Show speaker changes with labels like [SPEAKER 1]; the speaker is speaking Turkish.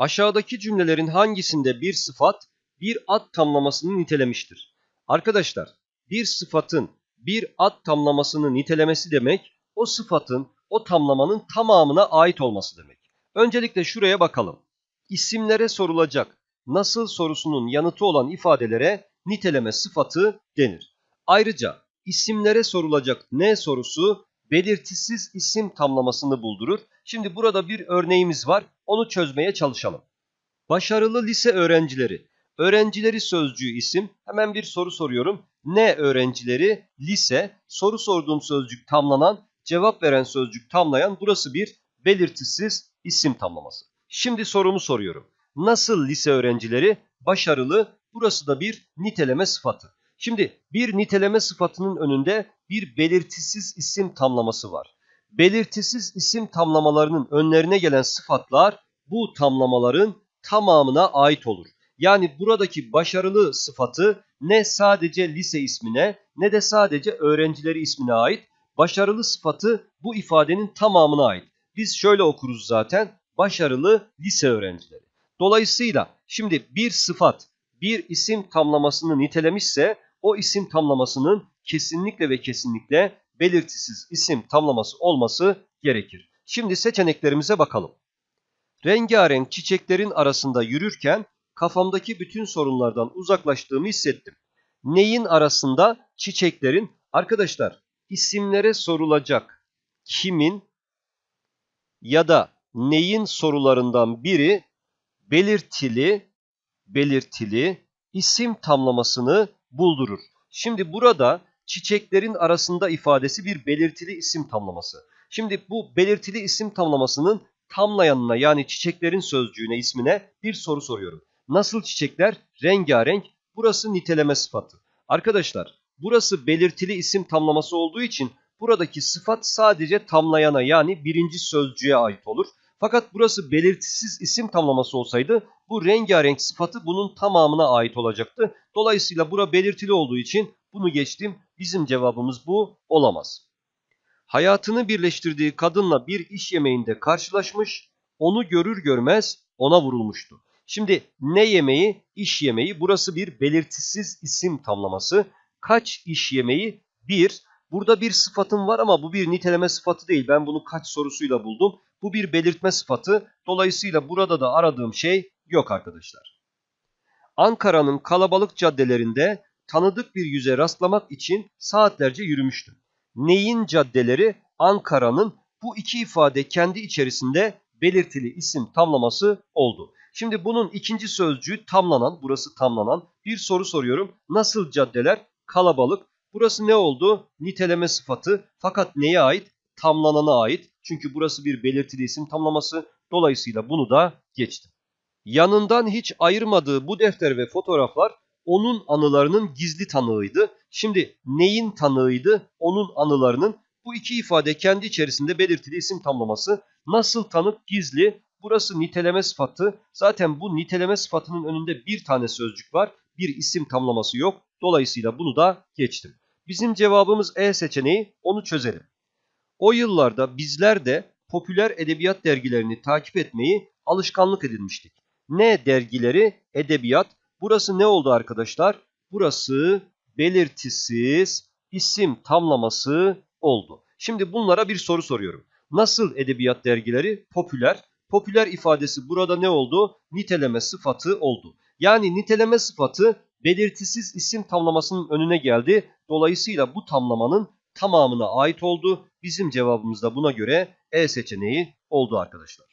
[SPEAKER 1] Aşağıdaki cümlelerin hangisinde bir sıfat bir ad tamlamasını nitelemiştir? Arkadaşlar bir sıfatın bir ad tamlamasını nitelemesi demek o sıfatın o tamlamanın tamamına ait olması demek. Öncelikle şuraya bakalım. İsimlere sorulacak nasıl sorusunun yanıtı olan ifadelere niteleme sıfatı denir. Ayrıca isimlere sorulacak ne sorusu belirtisiz isim tamlamasını buldurur. Şimdi burada bir örneğimiz var. Onu çözmeye çalışalım. Başarılı lise öğrencileri. Öğrencileri sözcüğü isim. Hemen bir soru soruyorum. Ne öğrencileri? Lise. Soru sorduğum sözcük tamlanan, cevap veren sözcük tamlayan. Burası bir belirtisiz isim tamlaması. Şimdi sorumu soruyorum. Nasıl lise öğrencileri? Başarılı. Burası da bir niteleme sıfatı. Şimdi bir niteleme sıfatının önünde bir belirtisiz isim tamlaması var. Belirtisiz isim tamlamalarının önlerine gelen sıfatlar bu tamlamaların tamamına ait olur. Yani buradaki başarılı sıfatı ne sadece lise ismine ne de sadece öğrencileri ismine ait. Başarılı sıfatı bu ifadenin tamamına ait. Biz şöyle okuruz zaten. Başarılı lise öğrencileri. Dolayısıyla şimdi bir sıfat bir isim tamlamasını nitelemişse o isim tamlamasının kesinlikle ve kesinlikle belirtisiz isim tamlaması olması gerekir. Şimdi seçeneklerimize bakalım. Rengarenk çiçeklerin arasında yürürken kafamdaki bütün sorunlardan uzaklaştığımı hissettim. Neyin arasında? Çiçeklerin. Arkadaşlar isimlere sorulacak kimin ya da neyin sorularından biri belirtili belirtili isim tamlamasını buldurur. Şimdi burada çiçeklerin arasında ifadesi bir belirtili isim tamlaması. Şimdi bu belirtili isim tamlamasının tamlayanına yani çiçeklerin sözcüğüne ismine bir soru soruyorum. Nasıl çiçekler? Rengarenk. Burası niteleme sıfatı. Arkadaşlar burası belirtili isim tamlaması olduğu için buradaki sıfat sadece tamlayana yani birinci sözcüğe ait olur. Fakat burası belirtisiz isim tamlaması olsaydı bu rengarenk sıfatı bunun tamamına ait olacaktı. Dolayısıyla bura belirtili olduğu için bunu geçtim. Bizim cevabımız bu olamaz. Hayatını birleştirdiği kadınla bir iş yemeğinde karşılaşmış, onu görür görmez ona vurulmuştu. Şimdi ne yemeği? İş yemeği. Burası bir belirtisiz isim tamlaması. Kaç iş yemeği? Bir. Burada bir sıfatım var ama bu bir niteleme sıfatı değil. Ben bunu kaç sorusuyla buldum. Bu bir belirtme sıfatı. Dolayısıyla burada da aradığım şey yok arkadaşlar. Ankara'nın kalabalık caddelerinde tanıdık bir yüze rastlamak için saatlerce yürümüştüm. Neyin caddeleri? Ankara'nın bu iki ifade kendi içerisinde belirtili isim tamlaması oldu. Şimdi bunun ikinci sözcüğü tamlanan, burası tamlanan. Bir soru soruyorum. Nasıl caddeler? Kalabalık. Burası ne oldu? Niteleme sıfatı. Fakat neye ait? Tamlanana ait. Çünkü burası bir belirtili isim tamlaması. Dolayısıyla bunu da geçtim. Yanından hiç ayırmadığı bu defter ve fotoğraflar onun anılarının gizli tanığıydı. Şimdi neyin tanığıydı? Onun anılarının. Bu iki ifade kendi içerisinde belirtili isim tamlaması. Nasıl tanık? Gizli. Burası niteleme sıfatı. Zaten bu niteleme sıfatının önünde bir tane sözcük var. Bir isim tamlaması yok. Dolayısıyla bunu da geçtim. Bizim cevabımız E seçeneği. Onu çözelim. O yıllarda bizler de popüler edebiyat dergilerini takip etmeyi alışkanlık edinmiştik. Ne dergileri? Edebiyat. Burası ne oldu arkadaşlar? Burası belirtisiz isim tamlaması oldu. Şimdi bunlara bir soru soruyorum. Nasıl edebiyat dergileri? Popüler. Popüler ifadesi burada ne oldu? Niteleme sıfatı oldu. Yani niteleme sıfatı belirtisiz isim tamlamasının önüne geldi. Dolayısıyla bu tamlamanın tamamına ait oldu. Bizim cevabımız da buna göre E seçeneği oldu arkadaşlar.